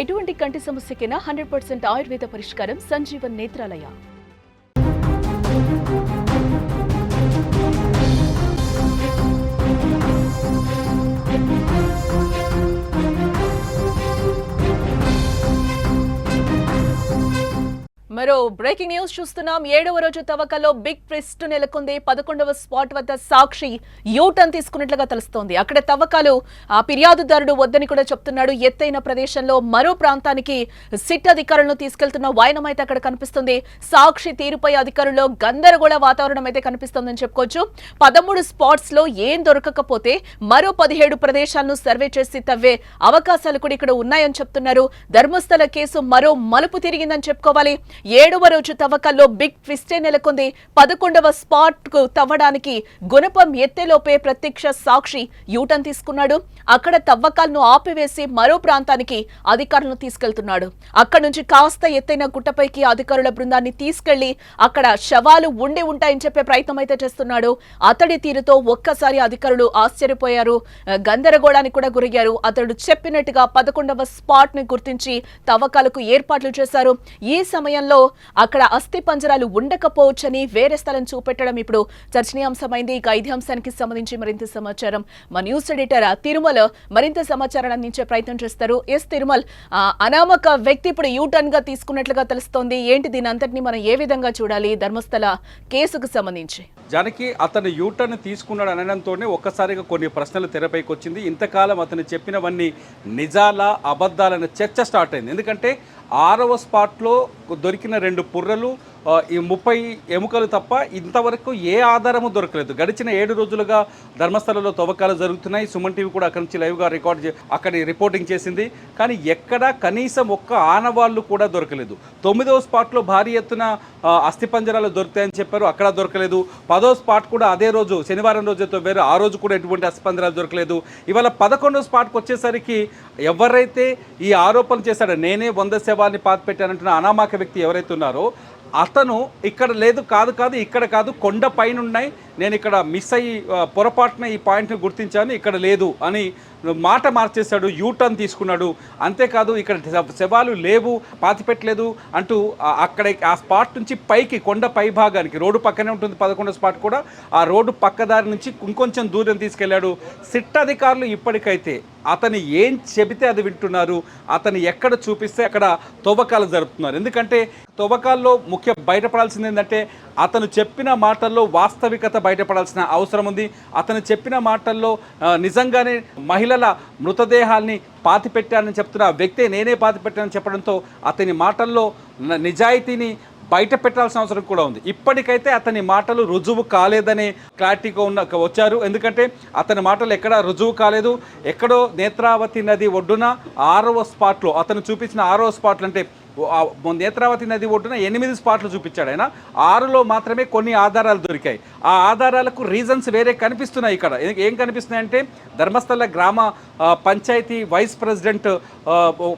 ఎటువంటి కంటి సమస్యకైనా hundred percent Ayurveda పరిష్కారం సంజీవన్ నేత్రాలయ. మరో బ్రేకింగ్ న్యూస్ చూస్తున్నాం. ఏడవ రోజు తవ్వకలో బిగ్ ట్విస్ట్ నెలకొంది. పదకొండవ స్పాట్ వద్ద సాక్షి యూటర్న్ తీసుకున్నట్లుగా తెలుస్తోంది. అక్కడ తవ్వకాలు ఆ ఫిర్యాదుదారుడు వద్దని కూడా చెప్తున్నాడు. ఎత్తైన ప్రదేశంలో మరో ప్రాంతానికి సిట్ అధికారులను తీసుకెళ్తున్న వాయనం అయితే అక్కడ కనిపిస్తుంది. సాక్షి తీరుపై అధికారుల్లో గందరగోళ వాతావరణం అయితే కనిపిస్తోందని చెప్పుకోవచ్చు. పదమూడు స్పాట్స్లో ఏం దొరకకపోతే మరో పదిహేడు ప్రదేశాలను సర్వే చేసి తవ్వే అవకాశాలు కూడా ఇక్కడ ఉన్నాయని చెప్తున్నారు. ధర్మస్థల కేసు మరో మలుపు తిరిగిందని చెప్పుకోవాలి. ఏడవ రోజు తవ్వకాల్లో బిగ్ ట్విస్టే నెలకొంది. పదకొండవ స్పాట్కు తవ్వడానికి గుణపం ఎత్తేలోపే ప్రత్యక్ష సాక్షి యూటర్న్ తీసుకున్నాడు. అక్కడ తవ్వకాలను ఆపివేసి మరో ప్రాంతానికి అధికారులను తీసుకెళ్తున్నాడు. అక్కడ నుంచి కాస్త ఎత్తైన గుట్టపైకి అధికారుల బృందాన్ని తీసుకెళ్ళి అక్కడ శవాలు ఉండి ఉంటాయని చెప్పే ప్రయత్నం అయితే చేస్తున్నాడు. అతడి తీరుతో ఒక్కసారి అధికారులు ఆశ్చర్యపోయారు. గందరగోళానికి కూడా గురయ్యారు. అతడు చెప్పినట్టుగా పదకొండవ స్పాట్ని గుర్తించి తవ్వకాలకు ఏర్పాట్లు చేశారు. ఈ సమయంలో అక్కడ అస్థి పంజరాలు ఉండకపోవచ్చని వేరే స్థలం చూపెట్టడం ఇప్పుడు చర్చనీయాంశమైంది. ఇక ఐదు అంశానికి సంబంధించి మరింత సమాచారం. మా న్యూస్ ఎడిటర్ తిరుమల మరింత సమాచారాన్ని అందించే ప్రయత్నం చేస్తారు. ఎస్ తిరుమల్ ఆ, అనామక వ్యక్తి ఇప్పుడు యూటర్న్గా తీసుకున్నట్లుగా తెలుస్తోంది. ఏంటి దీని అంతటిని మనం ఏ విధంగా చూడాలి? ధర్మస్థల కేసుకు సంబంధించి. జానకి అతను యూటర్న్ తీసుకున్నాడు అనడంతోనే ఒక్కసారిగా కొన్ని ప్రశ్నలు తెరపైకి వచ్చింది ఇంతకాలం అతను చెప్పినవన్నీ నిజాలా అబద్ధాలన్న చర్చ స్టార్ట్ అయింది. ఎందుకంటే ఆరవ స్పాట్లో దొరికిన రెండు పుర్రలు ఈ ముప్పై ఎముకలు తప్ప ఇంతవరకు ఏ ఆధారము దొరకలేదు. గడిచిన ఏడు రోజులుగా ధర్మస్థలంలో తవ్వకాలు జరుగుతున్నాయి. సుమన్ టీవీ కూడా అక్కడి నుంచి లైవ్గా రికార్డ్ అక్కడి రిపోర్టింగ్ చేసింది. కానీ ఎక్కడా కనీసం ఒక్క ఆనవాళ్ళు కూడా దొరకలేదు. తొమ్మిదవ స్పాట్లో భారీ ఎత్తున అస్థిపంజరాలు దొరుకుతాయని చెప్పారు. అక్కడ దొరకలేదు. పదో స్పాట్ కూడా అదే రోజు శనివారం రోజు తవ్వారు ఆ రోజు కూడా ఎటువంటి అస్థిపంజరాలు దొరకలేదు. ఇవాళ పదకొండవ స్పాట్కి వచ్చేసరికి ఎవరైతే ఈ ఆరోపణ చేశాడో నేనే వంద వారిని పాతి పెట్టానంటున్న అనామక వ్యక్తి ఎవరైతే ఉన్నారో అతను ఇక్కడ లేదు కాదు కాదు ఇక్కడ కాదు కొండ పైన ఉన్నాయి నేను ఇక్కడ మిస్ అయ్యి పొరపాటున ఈ పాయింట్ని గుర్తించాను ఇక్కడ లేదు అని మాట మార్చేశాడు యూటర్న్ తీసుకున్నాడు. అంతేకాదు ఇక్కడ శవాలు లేవు పాతిపెట్టలేదు అంటూ అక్కడ ఆ స్పాట్ నుంచి పైకి కొండ పై భాగానికి రోడ్డు పక్కనే ఉంటుంది పదకొండో స్పాట్ కూడా ఆ రోడ్డు పక్కదారి నుంచి ఇంకొంచెం దూరం తీసుకెళ్ళాడు సిట్ అధికారులు ఇప్పటికైతే అతను ఏం చెబితే అది వింటున్నారు అతను ఎక్కడ చూపిస్తే అక్కడ తవ్వకాలు జరుపుతున్నారు. ఎందుకంటే తవ్వకాల్లో ముఖ్య బయటపడాల్సింది ఏంటంటే అతను చెప్పిన మాటల్లో వాస్తవికత బయటపడాల్సిన అవసరం ఉంది. అతను చెప్పిన మాటల్లో నిజంగానే మహిళ మహిళల మృతదేహాల్ని పాతిపెట్టానని చెప్తున్న వ్యక్తే నేనే పాతిపెట్టానని చెప్పడంతో అతని మాటల్లో నిజాయితీని బయట పెట్టాల్సిన అవసరం కూడా ఉంది. ఇప్పటికైతే అతని మాటలు రుజువు కాలేదనే క్లారిటీగా ఉన్న వచ్చారు. ఎందుకంటే అతని మాటలు ఎక్కడ రుజువు కాలేదు. ఎక్కడో నేత్రావతి నది ఒడ్డున ఆరవ స్పాట్లో అతను చూపించిన ఆరవ స్పాట్లు అంటే నేత్రావతి నది ఒడ్డున ఎనిమిది స్పాట్లు చూపించాడు ఆయన. ఆరులో మాత్రమే కొన్ని ఆధారాలు దొరికాయి. ఆ ఆధారాలకు రీజన్స్ వేరే కనిపిస్తున్నాయి ఇక్కడ. ఏం కనిపిస్తున్నాయి అంటే ధర్మస్థల గ్రామ పంచాయతీ వైస్ ప్రెసిడెంట్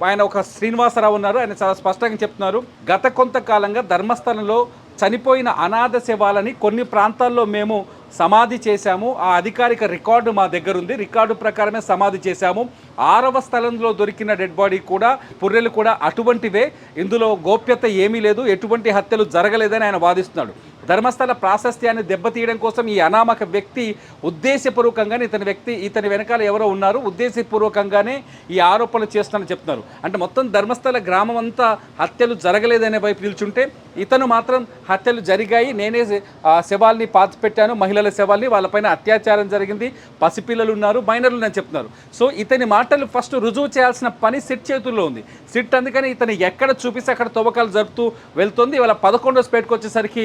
ఆయన ఒక శ్రీనివాసరావు ఉన్నారు. ఆయన చాలా స్పష్టంగా చెప్తున్నారు. గత కొంతకాలంగా ధర్మస్థలంలో చనిపోయిన అనాథ శవాలని కొన్ని ప్రాంతాల్లో మేము సమాధి చేశాము. ఆ అధికారిక రికార్డు మా దగ్గర ఉంది రికార్డు ప్రకారమే సమాధి చేశాము. ఆరవ స్థలంలో దొరికిన డెడ్ బాడీ కూడా పుర్రెలు కూడా అటువంటివే. ఇందులో గోప్యత ఏమీ లేదు. ఎటువంటి హత్యలు జరగలేదని ఆయన వాదిస్తున్నాడు. ధర్మస్థల ప్రాశస్త్యాన్ని దెబ్బతీయడం కోసం ఈ అనామక వ్యక్తి ఉద్దేశపూర్వకంగానే ఇతని వ్యక్తి ఇతని వెనకాల ఎవరో ఉన్నారు ఉద్దేశపూర్వకంగానే ఈ ఆరోపణలు చేస్తానని చెప్తున్నారు. అంటే మొత్తం ధర్మస్థల గ్రామం అంతా హత్యలు జరగలేదనే వైపు నిల్చుంటే ఇతను మాత్రం హత్యలు జరిగాయి. నేనే శవాల్ని పాతి పెట్టాను మహిళల శవాల్ని వాళ్ళపైన అత్యాచారం జరిగింది పసిపిల్లలు ఉన్నారు మైనర్లు అని చెప్తున్నారు. సో ఇతని మాటలు ఫస్ట్ రుజువు చేయాల్సిన పని సిట్ చేతుల్లో ఉంది. సిట్ అందుకని ఇతను ఎక్కడ చూపిస్తే అక్కడ తవ్వకాలు జరుపుతూ వెళ్తుంది. వాళ్ళ పదకొండో స్పేట్కి వచ్చేసరికి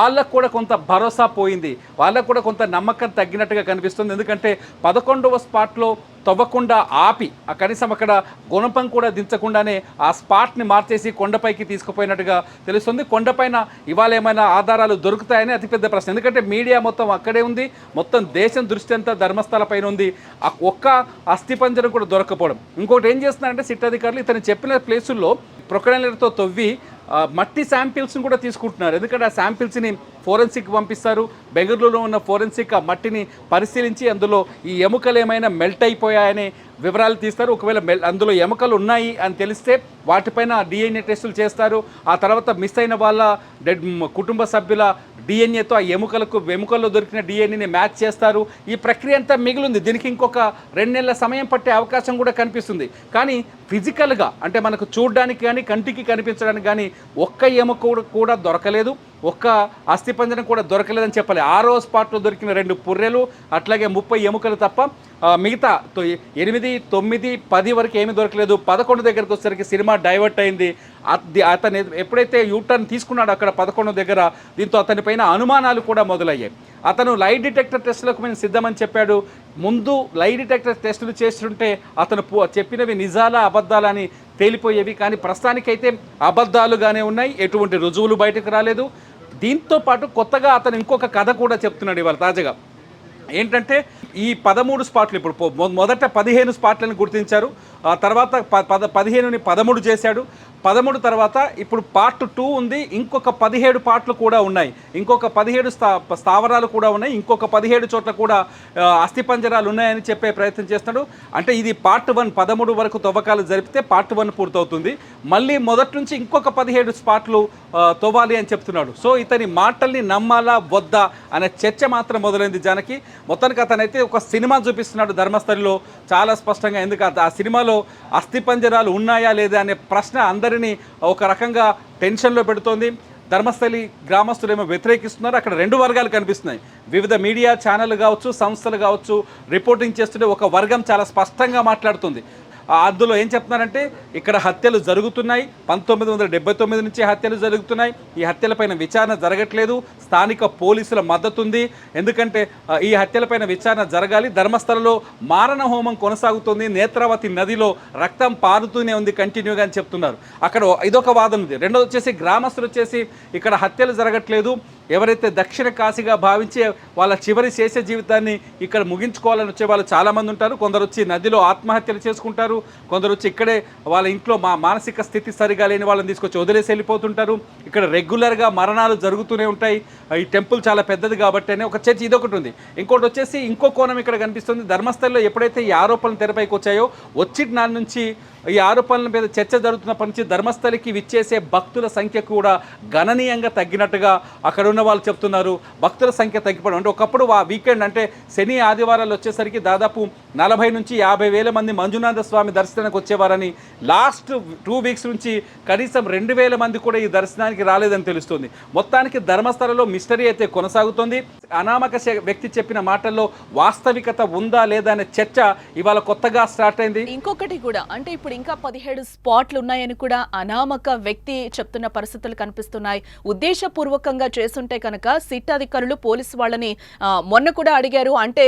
వాళ్ళకు కూడా కొంత భరోసా పోయింది. వాళ్ళకు కూడా కొంత నమ్మకం తగ్గినట్టుగా కనిపిస్తుంది. ఎందుకంటే పదకొండవ స్పాట్లో తవ్వకుండా ఆపి ఆ కనీసం అక్కడ గుణపం కూడా దించకుండానే ఆ స్పాట్ని మార్చేసి కొండపైకి తీసుకుపోయినట్టుగా తెలుస్తుంది. కొండపైన ఇవాళ ఏమైనా ఆధారాలు దొరుకుతాయని అతిపెద్ద ప్రశ్న. ఎందుకంటే మీడియా మొత్తం అక్కడే ఉంది. మొత్తం దేశం దృష్టి అంతా ధర్మస్థల పైన ఉంది. ఆ ఒక్క అస్థిపంజరం కూడా దొరకపోవడం. ఇంకోటి ఏం చేస్తున్నారంటే సిట్ అధికారులు ఇతను చెప్పిన ప్లేసుల్లో ప్రొకడైలర్తో తవ్వి మట్టి శాంపిల్స్ని కూడా తీసుకుంటున్నారు. ఎందుకంటే ఆ శాంపిల్స్ని ఫోరెన్సిక్ పంపిస్తారు. బెంగళూరులో ఉన్న ఫోరెన్సిక్ ఆ మట్టిని పరిశీలించి అందులో ఈ ఎముకలు ఏమైనా మెల్ట్ అయిపోయాయనే వివరాలు తీస్తారు. ఒకవేళ మెల్ అందులో ఎముకలు ఉన్నాయి అని తెలిస్తే వాటిపైన డిఎన్ఏ టెస్టులు చేస్తారు. ఆ తర్వాత మిస్ అయిన వాళ్ళ డెడ్ కుటుంబ సభ్యుల డిఎన్ఏతో ఆ ఎముకలకు ఎముకల్లో దొరికిన డిఎన్ఏని మ్యాచ్ చేస్తారు. ఈ ప్రక్రియ అంతా మిగిలింది. దీనికి ఇంకొక రెండు నెలల సమయం పట్టే అవకాశం కూడా కనిపిస్తుంది. కానీ ఫిజికల్గా అంటే మనకు చూడడానికి కానీ కంటికి కనిపించడానికి కానీ ఒక్క ఎముక కూడా- కూడా దొరకలేదు. ఒక్క అస్థిపంజరం కూడా దొరకలేదని చెప్పాలి. ఆరో స్పాట్లో దొరికిన రెండు పుర్రెలు అట్లాగే ముప్పై ఎముకలు తప్ప మిగతా తొ- ఎనిమిది తొమ్మిది పది వరకు ఏమీ దొరకలేదు. పదకొండు దగ్గరకు వచ్చేసరికి సినిమా డైవర్ట్ అయింది. అతను ఎప్పుడైతే యూటర్న్ తీసుకున్నాడో అక్కడ పదకొండు దగ్గర దీంతో అతని పైన అనుమానాలు కూడా మొదలయ్యాయి. అతను లై డిటెక్టర్ టెస్టులకు మేము సిద్ధమని చెప్పాడు. ముందు లై డిటెక్టర్ టెస్టులు చేస్తుంటే అతను చెప్పినవి నిజాలా అబద్ధాలని తేలిపోయేవి. కానీ ప్రస్తుతానికైతే అబద్ధాలుగానే ఉన్నాయి. ఎటువంటి రుజువులు బయటకు రాలేదు. దీంతో పాటు కొత్తగా అతను ఇంకొక కథ కూడా చెప్తున్నాడు ఇవాళ తాజాగా. ఏంటంటే ఈ పదమూడు స్పాట్లు ఇప్పుడు పొ- మొ- మొదట పదిహేను స్పాట్లను గుర్తించారు. ఆ తర్వాత ప- పద పదిహేనుని పదమూడు చేశాడు. పదమూడు తర్వాత ఇప్పుడు పార్ట్ టూ ఉంది. ఇంకొక పదిహేడు పార్ట్లు కూడా ఉన్నాయి. ఇంకొక పదిహేడు స్థా స్థావరాలు కూడా ఉన్నాయి. ఇంకొక పదిహేడు చోట్ల కూడా అస్థిపంజరాలు ఉన్నాయని చెప్పే ప్రయత్నం చేస్తున్నాడు. అంటే ఇది పార్ట్ వన్ పదమూడు వరకు తవ్వకాలు జరిపితే పార్ట్ వన్ పూర్తవుతుంది. మళ్ళీ మొదటి నుంచి ఇంకొక పదిహేడు స్పాట్లు తవ్వాలి అని చెప్తున్నాడు. సో ఇతని మాటల్ని నమ్మాలా వద్దా అనే చర్చ మాత్రం మొదలైంది జానకి. మొత్తానికి అతనైతే ఒక సినిమా చూపిస్తున్నాడు ధర్మస్థలిలో చాలా స్పష్టంగా. ఎందుకంటే ఆ సినిమాలో అస్థిపంజరాలు ఉన్నాయా లేదా అనే ప్రశ్న అందరినీ ఒక రకంగా టెన్షన్లో పెడుతోంది. ధర్మస్థలి గ్రామస్తులు ఏమో వ్యతిరేకిస్తున్నారు. అక్కడ రెండు వర్గాలు కనిపిస్తున్నాయి. వివిధ మీడియా ఛానళ్ళు కావచ్చు సంస్థలు కావచ్చు రిపోర్టింగ్ చేస్తుంటే ఒక వర్గం చాలా స్పష్టంగా మాట్లాడుతుంది. అందులో ఏం చెప్తున్నారంటే ఇక్కడ హత్యలు జరుగుతున్నాయి పంతొమ్మిది వందల డెబ్బై తొమ్మిది నుంచి హత్యలు జరుగుతున్నాయి. ఈ హత్యలపైన విచారణ జరగట్లేదు స్థానిక పోలీసుల మద్దతు ఉంది ఎందుకంటే ఈ హత్యలపైన విచారణ జరగాలి ధర్మస్థలలో మారణ హోమం కొనసాగుతుంది నేత్రావతి నదిలో రక్తం పారుతూనే ఉంది కంటిన్యూగా అని చెప్తున్నారు. అక్కడ ఇదొక వాదన ఉంది. రెండోది వచ్చేసి గ్రామస్తులు వచ్చేసి ఇక్కడ హత్యలు జరగట్లేదు. ఎవరైతే దక్షిణ కాశీగా భావించే వాళ్ళ చివరి శేష జీవితాన్ని ఇక్కడ ముగించుకోవాలని వచ్చే వాళ్ళు చాలామంది ఉంటారు. కొందరు వచ్చి నదిలో ఆత్మహత్యలు చేసుకుంటారు. కొందరు వచ్చి ఇక్కడే వాళ్ళ ఇంట్లో మా మానసిక స్థితి సరిగా లేని వాళ్ళని తీసుకొచ్చి వదిలేసి వెళ్ళిపోతుంటారు. ఇక్కడ రెగ్యులర్గా మరణాలు జరుగుతూనే ఉంటాయి. ఈ టెంపుల్ చాలా పెద్దది కాబట్టి అని ఒక చర్చ ఇదొకటి ఉంది. ఇంకోటి వచ్చేసి ఇంకో కోణం ఇక్కడ కనిపిస్తుంది. ధర్మస్థలిలో ఎప్పుడైతే ఈ ఆరోపణలు తెరపైకి వచ్చాయో వచ్చి నాటి నుంచి ఈ ఆరోపణల మీద చర్చ జరుగుతున్నప్పటి నుంచి ధర్మస్థలికి విచ్చేసే భక్తుల సంఖ్య కూడా గణనీయంగా తగ్గినట్టుగా అక్కడ ఉన్న వాళ్ళు చెప్తున్నారు. భక్తుల సంఖ్య తగ్గిపోవడం అంటే ఒకప్పుడు ఆ వీకెండ్ అంటే శని ఆదివారాలు వచ్చేసరికి దాదాపు నలభై నుంచి యాభై వేల మంది మంజునాథ స్వామి దర్శనానికి వచ్చేవారని లాస్ట్ టూ వీక్స్ నుంచి కనీసం రెండు వేల మంది కూడా ఈ దర్శనానికి రాలేదని తెలుస్తుంది. మొత్తానికి ధర్మస్థలలో మిస్టరీ అయితే కొనసాగుతోంది. అనామక శ- వ్యక్తి చెప్పిన మాటల్లో వాస్తవికత ఉందా లేదా అనే చర్చ ఇవాళ కొత్తగా స్టార్ట్ అయింది. ఇంకొకటి కూడా అంటే ఇప్పుడు ఇంకా పదిహేడు స్పాట్లు ఉన్నాయని కూడా అనామక వ్యక్తి చెప్తున్న పరిస్థితులు కనిపిస్తున్నాయి. ఉద్దేశపూర్వకంగా చేస్తుంటే కనుక సిట్ అధికారులు పోలీసు వాళ్ళని మొన్న కూడా అడిగారు. అంటే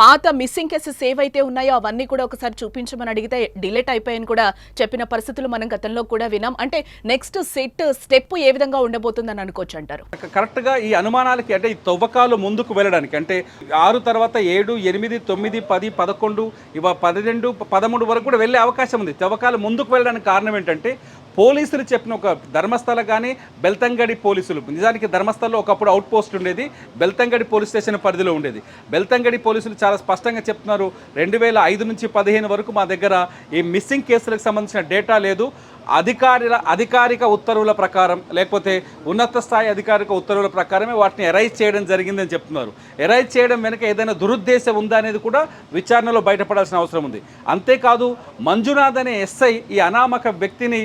పాత మిస్సింగ్ కేసెస్ ఏవైతే ఉన్నాయో అవన్నీ కూడా ఒకసారి చూపించమని అడిగితే డిలేట్ అయిపోయాయని కూడా చెప్పిన పరిస్థితులు మనం గతంలో కూడా విన్నాం. అంటే నెక్స్ట్ సిట్ స్టెప్ ఏ విధంగా ఉండబోతుందని అనుకోవచ్చు అంటారు? కరెక్ట్గా ఈ అనుమానాలకి అంటే ఈ తవ్వకాలు ముందుకు వెళ్ళడానికి అంటే ఆరు తర్వాత ఏడు ఎనిమిది తొమ్మిది పది పదకొండు ఇవ పన్నెండు పదమూడు వరకు కూడా వెళ్ళే అవకాశం ఉంది. తవ్వకాలు ముందుకు వెళ్ళడానికి కారణం ఏంటంటే పోలీసులు చెప్పిన ఒక ధర్మస్థల కానీ బెల్తంగడి పోలీసులు. నిజానికి ధర్మస్థలలో ఒకప్పుడు అవుట్ పోస్ట్ ఉండేది బెల్తంగడి పోలీస్ స్టేషన్ పరిధిలో ఉండేది. బెల్తంగడి పోలీసులు చాలా స్పష్టంగా చెప్తున్నారు రెండు వేల ఐదు నుంచి పదిహేను వరకు మా దగ్గర ఈ మిస్సింగ్ కేసులకు సంబంధించిన డేటా లేదు. అధికారుల అధికారిక ఉత్తర్వుల ప్రకారం లేకపోతే ఉన్నత స్థాయి అధికారిక ఉత్తర్వుల ప్రకారమే వాటిని ఎరైజ్ చేయడం జరిగిందని చెప్తున్నారు. ఎరైజ్ చేయడం వెనుక ఏదైనా దురుద్దేశం ఉందా అనేది కూడా విచారణలో బయటపడాల్సిన అవసరం ఉంది. అంతేకాదు మంజునాథ్ అనే ఎస్ఐ ఈ అనామక వ్యక్తిని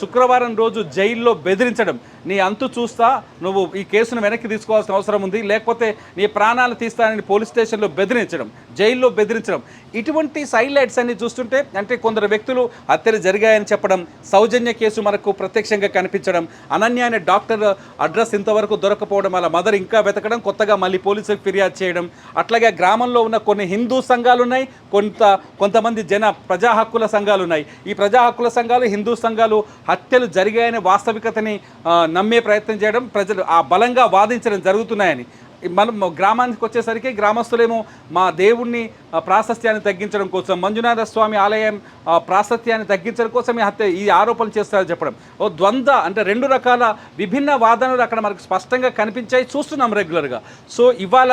శుక్రవారం రోజు జైల్లో బెదిరించడం. నీ అంతు చూస్తా నువ్వు ఈ కేసును వెనక్కి తీసుకోవాల్సిన అవసరం ఉంది. లేకపోతే నీ ప్రాణాలు తీస్తానని పోలీస్ స్టేషన్లో బెదిరించడం జైల్లో బెదిరించడం. ఇటువంటి సైలైట్స్ అన్ని చూస్తుంటే అంటే కొందరు వ్యక్తులు హత్యలు జరిగాయని చెప్పడం సౌజన్య కేసు మనకు ప్రత్యక్షంగా కనిపించడం అనన్య అనే డాక్టర్ అడ్రస్ ఇంతవరకు దొరకపోవడం అలా మదర్ ఇంకా వెతకడం కొత్తగా మళ్ళీ పోలీసులకు ఫిర్యాదు చేయడం అట్లాగే గ్రామంలో ఉన్న కొన్ని హిందూ సంఘాలు ఉన్నాయి కొంత కొంతమంది జన ప్రజా హక్కుల సంఘాలు ఉన్నాయి ఈ ప్రజా హక్కుల సంఘాలు హిందూ సంఘాలు హత్యలు జరిగాయనే వాస్తవికతని నమ్మే ప్రయత్నం చేయడం ప్రజలు ఆ బలంగా వాదించడం జరుగుతున్నాయని. మనం గ్రామానికి వచ్చేసరికి గ్రామస్తులేమో మా దేవుణ్ణి ప్రాశస్త్యాన్ని తగ్గించడం కోసం మంజునాథ స్వామి ఆలయం ప్రాశస్త్యాన్ని తగ్గించడం కోసం ఈ హత్య ఈ ఆరోపణలు చేస్తారని చెప్పడం. ఓ ద్వంద్వ అంటే రెండు రకాల విభిన్న వాదనలు అక్కడ మనకు స్పష్టంగా కనిపించాయి చూస్తున్నాం రెగ్యులర్గా. సో ఇవాళ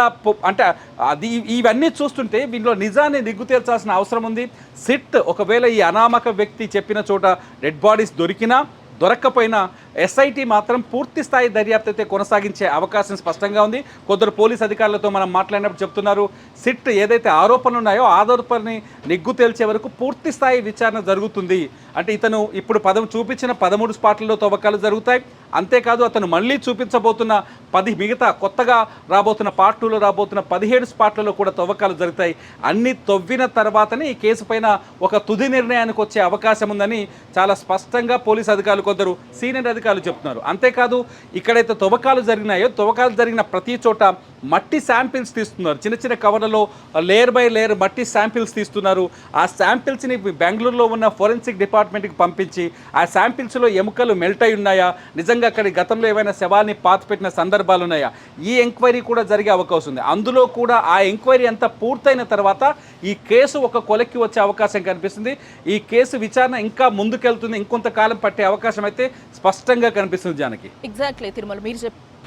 అంటే అది ఇవన్నీ చూస్తుంటే దీనిలో నిజాన్ని నిగ్గు తేల్చాల్సిన అవసరం ఉంది. సిట్ ఒకవేళ ఈ అనామక వ్యక్తి చెప్పిన చోట డెడ్ బాడీస్ దొరికినా దొరక్కపోయినా ఎస్ఐటి మాత్రం పూర్తి స్థాయి దర్యాప్తు అయితే కొనసాగించే అవకాశం స్పష్టంగా ఉంది. కొందరు పోలీస్ అధికారులతో మనం మాట్లాడినప్పుడు చెప్తున్నారు సిట్ ఏదైతే ఆరోపణలు ఉన్నాయో ఆరోపణని నిగ్గు తేల్చే వరకు పూర్తి స్థాయి విచారణ జరుగుతుంది. అంటే ఇతను ఇప్పుడు పదం చూపించిన పదమూడు స్పాట్లలో తవ్వకాలు జరుగుతాయి. అంతేకాదు అతను మళ్ళీ చూపించబోతున్న పది మిగతా కొత్తగా రాబోతున్న పార్ట్ టూలో రాబోతున్న పదిహేడు స్పాట్లలో కూడా తవ్వకాలు జరుగుతాయి. అన్ని తవ్విన తర్వాతనే ఈ కేసు పైన ఒక తుది నిర్ణయానికి వచ్చే అవకాశం ఉందని చాలా స్పష్టంగా పోలీస్ అధికారులు కొందరు సీనియర్ అధికారులు చెప్తున్నారు. అంతేకాదు ఇక్కడైతే తవ్వకాలు జరిగినాయో తవ్వకాలు జరిగిన ప్రతి చోట మట్టి శాంపిల్స్ తీస్తున్నారు. చిన్న చిన్న కవర్లలో లేయర్ బై లేయర్ మట్టి శాంపిల్స్ తీస్తున్నారు. ఆ శాంపిల్స్ని బెంగళూరులో ఉన్న ఫోరెన్సిక్ డిపార్ట్మెంట్కి పంపించి ఆ శాంపిల్స్లో ఎముకలు మెల్ట్ అయి ఉన్నాయా? నిజంగా అక్కడి గతంలో ఏమైనా శవాల్ని పాతిపెట్టిన సందర్భాలు ఉన్నాయా? ఈ ఎంక్వైరీ కూడా జరిగే అవకాశం ఉంది. అందులో కూడా ఆ ఎంక్వైరీ అంతా పూర్తయిన తర్వాత ఈ కేసు ఒక కొలక్కి వచ్చే అవకాశం కనిపిస్తుంది. ఈ కేసు విచారణ ఇంకా ముందుకెళ్తుంది. ఇంకొంతకాలం పట్టే అవకాశం అయితే స్పష్టంగా కనిపిస్తుంది జానకి. ఎగ్జాక్ట్లీ తిరుమల. మీరు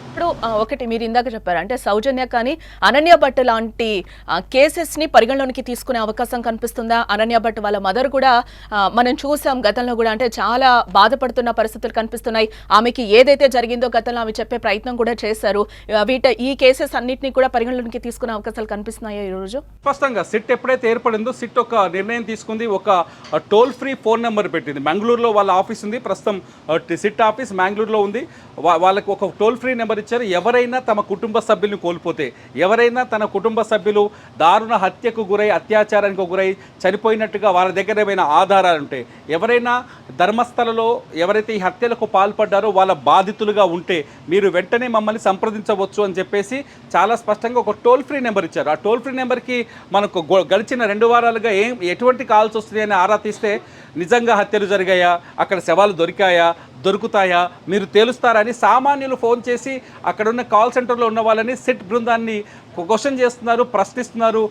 ఇప్పుడు ఒకటి మీరు ఇందాక చెప్పారు అంటే సౌజన్య కానీ అనన్య భట్ లాంటి కేసెస్ని పరిగణలోనికి తీసుకునే అవకాశం కనిపిస్తుందా? అనన్య భట్ వాళ్ళ మదర్ కూడా మనం చూసాం గతంలో కూడా అంటే చాలా బాధపడుతున్న పరిస్థితులు కనిపిస్తున్నాయి. ఆమెకి ఏదైతే జరిగిందో గతంలో ఆమె చెప్పే ప్రయత్నం కూడా చేశారు. వీట ఈ కేసెస్ అన్నింటినీ కూడా పరిగణలోనికి తీసుకునే అవకాశాలు కనిపిస్తున్నాయా ఈ రోజు స్పష్టంగా సిట్ ఎప్పుడైతే ఏర్పడిందో సిట్ ఒక నిర్ణయం తీసుకుంది ఒక టోల్ ఫ్రీ ఫోన్ నెంబర్ పెట్టింది. మంగళూరులో వాళ్ళ ఆఫీస్ ఉంది ప్రస్తుతం సిట్ ఆఫీస్ మంగళూరులో ఉంది. వాళ్ళకి ఒక టోల్ ఫ్రీ నెంబర్ ఇచ్చారు ఎవరైనా తమ కుటుంబ సభ్యుల్ని కోల్పోతే ఎవరైనా తన కుటుంబ సభ్యులు దారుణ హత్యకు గురై అత్యాచారానికి గురై చనిపోయినట్టుగా వాళ్ళ దగ్గర ఏమైనా ఆధారాలు ఉంటాయి ఎవరైనా ధర్మస్థలలో ఎవరైతే ఈ హత్యలకు పాల్పడ్డారో వాళ్ళ బాధితులుగా ఉంటే మీరు వెంటనే మమ్మల్ని సంప్రదించవచ్చు అని చెప్పేసి చాలా స్పష్టంగా ఒక టోల్ ఫ్రీ నెంబర్ ఇచ్చారు. ఆ టోల్ ఫ్రీ నెంబర్కి మనకు గొ- గడిచిన రెండు వారాలుగా ఏం ఎటువంటి కాల్స్ వస్తున్నాయని ఆరా తీస్తే నిజంగా హత్యలు జరిగాయా? అక్కడ శవాలు దొరికాయా? దొరుకుతాయా? మీరు తేలుస్తారని సామాన్యులు ఫోన్ చేసి అక్కడున్న కాల్ సెంటర్లో ఉన్న వాళ్ళని సిట్ బృందాన్ని క్వశ్చన్ చేస్తున్నారు ప్రశ్నిస్తున్నారు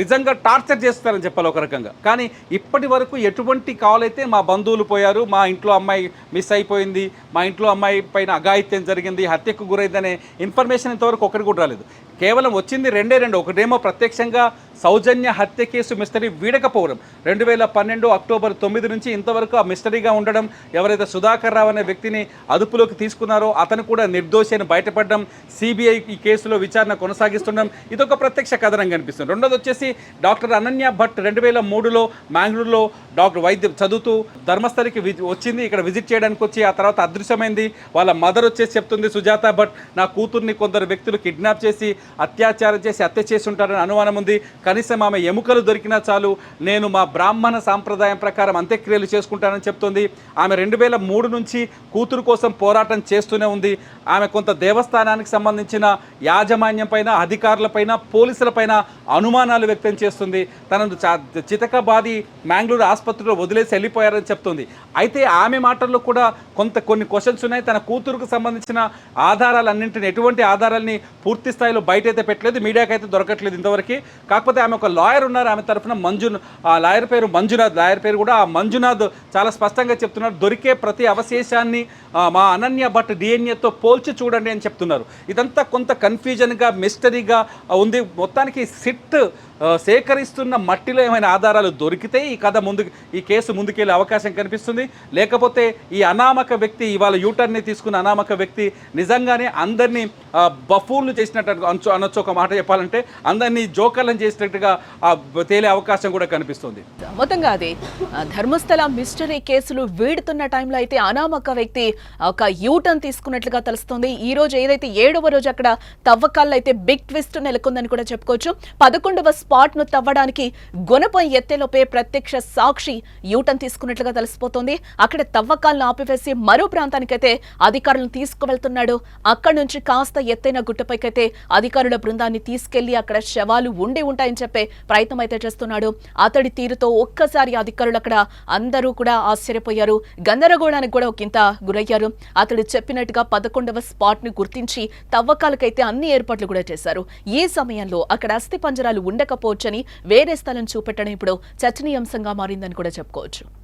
నిజంగా టార్చర్ చేస్తున్నారని చెప్పాలి ఒక రకంగా. కానీ ఇప్పటి వరకు ఎటువంటి కాల్ అయితే మా బంధువులు పోయారు మా ఇంట్లో అమ్మాయి మిస్ అయిపోయింది మా ఇంట్లో అమ్మాయి పైన అఘాయిత్యం జరిగింది హత్యకు గురైందనే ఇన్ఫర్మేషన్ ఇంతవరకు ఒకరికి కూడా రాలేదు. కేవలం వచ్చింది రెండే రెండు ఒకటేమో ప్రత్యక్షంగా సౌజన్య హత్య కేసు మిస్టరీ వీడకపోవడం. రెండు వేల పన్నెండు అక్టోబర్ తొమ్మిది నుంచి ఇంతవరకు ఆ మిస్టరీగా ఉండడం ఎవరైతే సుధాకర్ రావు అనే వ్యక్తిని అదుపులోకి తీసుకున్నారో అతను కూడా నిర్దోషి అని బయటపడడం సిబిఐ ఈ కేసులో విచారణ కొనసాగిస్తుండడం ఇదొక ప్రత్యక్ష కథనం కనిపిస్తుంది. రెండోది వచ్చేసి డాక్టర్ అనన్య భట్ రెండు వేల మూడులో మ్యాంగ్లూరులో డాక్టర్ వైద్యం చదువుతూ ధర్మస్థలికి వచ్చింది. ఇక్కడ విజిట్ చేయడానికి వచ్చి ఆ తర్వాత అదృశ్యమైంది. వాళ్ళ మదర్ వచ్చేసి చెప్తుంది సుజాత భట్ నా కూతుర్ని కొందరు వ్యక్తులు కిడ్నాప్ చేసి అత్యాచారం చేసి హత్య చేసి ఉంటారని అనుమానం ఉంది. కనీసం ఆమె ఎముకలు దొరికినా చాలు నేను మా బ్రాహ్మణ సాంప్రదాయం ప్రకారం అంత్యక్రియలు చేసుకుంటానని చెప్తుంది. ఆమె రెండు వేల మూడు నుంచి కూతురు కోసం పోరాటం చేస్తూనే ఉంది. ఆమె కొంత దేవస్థానానికి సంబంధించిన యాజమాన్యం పైన అధికారులపైన పోలీసులపైన అనుమానాలు వ్యక్తం చేస్తుంది. తనను చా- చితకబాది మ్యాంగ్లూరు ఆసుపత్రిలో వదిలేసి వెళ్ళిపోయారని చెప్తుంది. అయితే ఆమె మాటల్లో కూడా కొంత కొన్ని క్వశ్చన్స్ ఉన్నాయి. తన కూతురుకు సంబంధించిన ఆధారాలన్నింటిని ఎటువంటి ఆధారాలని పూర్తి స్థాయిలో బయట అయితే పెట్టలేదు. మీడియాకైతే అయితే దొరకట్లేదు ఇంతవరకు. కాకపోతే ఆమె ఒక లాయర్ ఉన్నారు ఆమె తరఫున మంజు ఆ లాయర్ పేరు మంజునాథ్ లాయర్ పేరు కూడా ఆ మంజునాథ్ చాలా స్పష్టంగా చెప్తున్నారు. దొరికే ప్రతి అవశేషాన్ని మా అనన్య భట్ డిఎన్ఏతో పోల్చి చూడండి అని చెప్తున్నారు. ఇదంతా కొంత కన్ఫ్యూజన్గా మిస్టరీగా ఉంది. మొత్తానికి సిట్ సేకరిస్తున్న మట్టిలో ఏమైనా ఆధారాలు దొరికితే ఈ కథ ముందు ఈ కేసు ముందుకెళ్ళే అవకాశం కనిపిస్తుంది. లేకపోతే ఈ అనామక వ్యక్తి ఇవాళ యూటర్ని తీసుకున్న అనామక వ్యక్తి నిజంగానే అందరినీ బఫూన్లు చేసినట్టు అనొచ్చు అనొచ్చు ఒక మాట చెప్పాలంటే అందరినీ జోకర్లను చేసినట్టుగా తేలే అవకాశం కూడా కనిపిస్తుంది. మొత్తంగా అది ధర్మస్థల మిస్టరీ కేసులు వీడుతున్న టైంలో అయితే అనామక వ్యక్తి ఒక యూటర్న్ తీసుకున్నట్లుగా తెలుస్తుంది. ఈ రోజు ఏదైతే ఏడవ రోజు అక్కడ తవ్వకాల్లో అయితే బిగ్ ట్విస్ట్ నెలకొందని కూడా చెప్పుకోవచ్చు. పదకొండవ స్పాట్ను తవ్వడానికి గుణపం ఎత్తేలోపే ప్రత్యక్ష సాక్షి యూటర్న్ తీసుకున్నట్లుగా తెలిసిపోతోంది. అక్కడ తవ్వకాలను ఆపివేసి మరో ప్రాంతానికైతే అధికారులను తీసుకువెళ్తున్నాడు. అక్కడి నుంచి కాస్త ఎత్తైన గుట్టపైకైతే అధికారుల బృందాన్ని తీసుకెళ్ళి అక్కడ శవాలు ఉండి ఉంటాయని చెప్పే ప్రయత్నం అయితే చేస్తున్నాడు. అతడి తీరుతో ఒక్కసారి అధికారులు అక్కడ అందరూ కూడా ఆశ్చర్యపోయారు. గందరగోళానికి కూడా ఒకంత గురయ్యారు. అతడు చెప్పినట్టుగా పదకొండవ స్పాట్ని గుర్తించి తవ్వకాలకైతే అన్ని ఏర్పాట్లు కూడా చేశారు. ఈ సమయంలో అక్కడ అస్థి పంజరాలు ఉండకపోవచ్చని వేరే స్థలం చూపెట్టడం ఇప్పుడు చర్చనీయాంశంగా మారిందని కూడా చెప్పుకోవచ్చు.